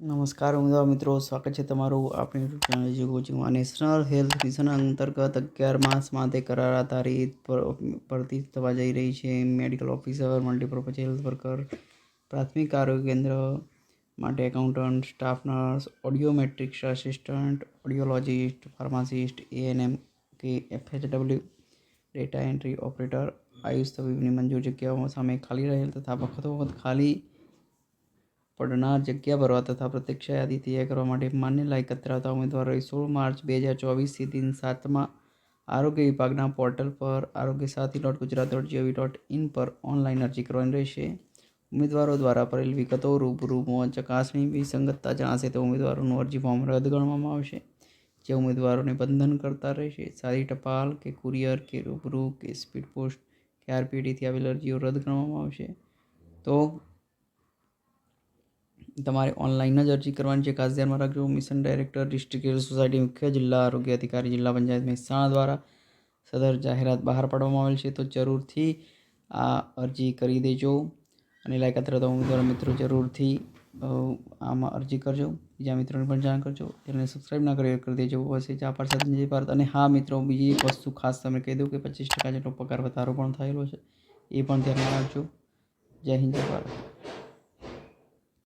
નમસ્કાર ઉમેદવાર મિત્રો, સ્વાગત છે તમારું આપણી યુટ્યુબ ચેનલ જે કોચિંગમાં નેશનલ હેલ્થ મિશન અંતર્ગત અગિયાર માસ માટે કરાર આધારિત ભરતી થવા જઈ રહી છે. Medical officer multipurpose health worker પ્રાથમિક આરોગ્ય કેન્દ્ર માટે accountant staff nurse audiometrics assistant audiologist pharmacist ANM કે FHW data entry operator AYUSH તબીબની મંજૂર જગ્યાઓ સામે ખાલી રહેલ તથા વખતો વખત ખાલી પડનાર જગ્યા ભરવા તથા પ્રતિક્ષા યાદી તૈયાર કરવા માટે માન્ય લાયકાત ધરાવતા ઉમેદવારોએ સોળ માર્ચ બે હજાર ચોવીસથી દિન સાતમાં આરોગ્ય વિભાગના પોર્ટલ પર Arogya Sathi dot Gujarat dot GOV dot in પર ઓનલાઈન અરજી કરવાની રહેશે. ઉમેદવારો દ્વારા ભરેલ વિગતો રૂબરૂ ચકાસણી, વિસંગતતા જણાશે તો ઉમેદવારોનું અરજી ફોર્મ રદ ગણવામાં આવશે. જે ઉમેદવારોને બંધન કરતા રહેશે. સાદી ટપાલ કે કુરિયર કે રૂબરૂ કે સ્પીડ પોસ્ટ કે આરપીડીથી આવેલ અરજીઓ રદ ગણવામાં આવશે. તો તમારે ઓનલાઈન જ અરજી કરવાની છે. ખાસ ધ્યાનમાં રાખજો. Mission director district health society મુખ્ય જિલ્લા આરોગ્ય અધિકારી, જિલ્લા પંચાયત મહેસાણા દ્વારા સદર જાહેરાત બહાર પાડવામાં આવેલ છે. તો જરૂરથી આ અરજી કરી દેજો અને લાયકાત ધરાવતા ઉમેદવાર મિત્રો જરૂરથી આમાં અરજી કરજો. બીજા મિત્રોને પણ જાણ કરજો. તેને સબસ્ક્રાઈબ ના કરી કરી દેજો. હશે જ આભાર સાથે ભારત. અને હા મિત્રો, બીજી એક વસ્તુ ખાસ તમે કહી દઉં કે પચીસ ટકા જેટલો પગાર વધારો પણ થયેલો છે. એ પણ ધ્યાનમાં રાખજો. જય હિન્દ, જય ભારત.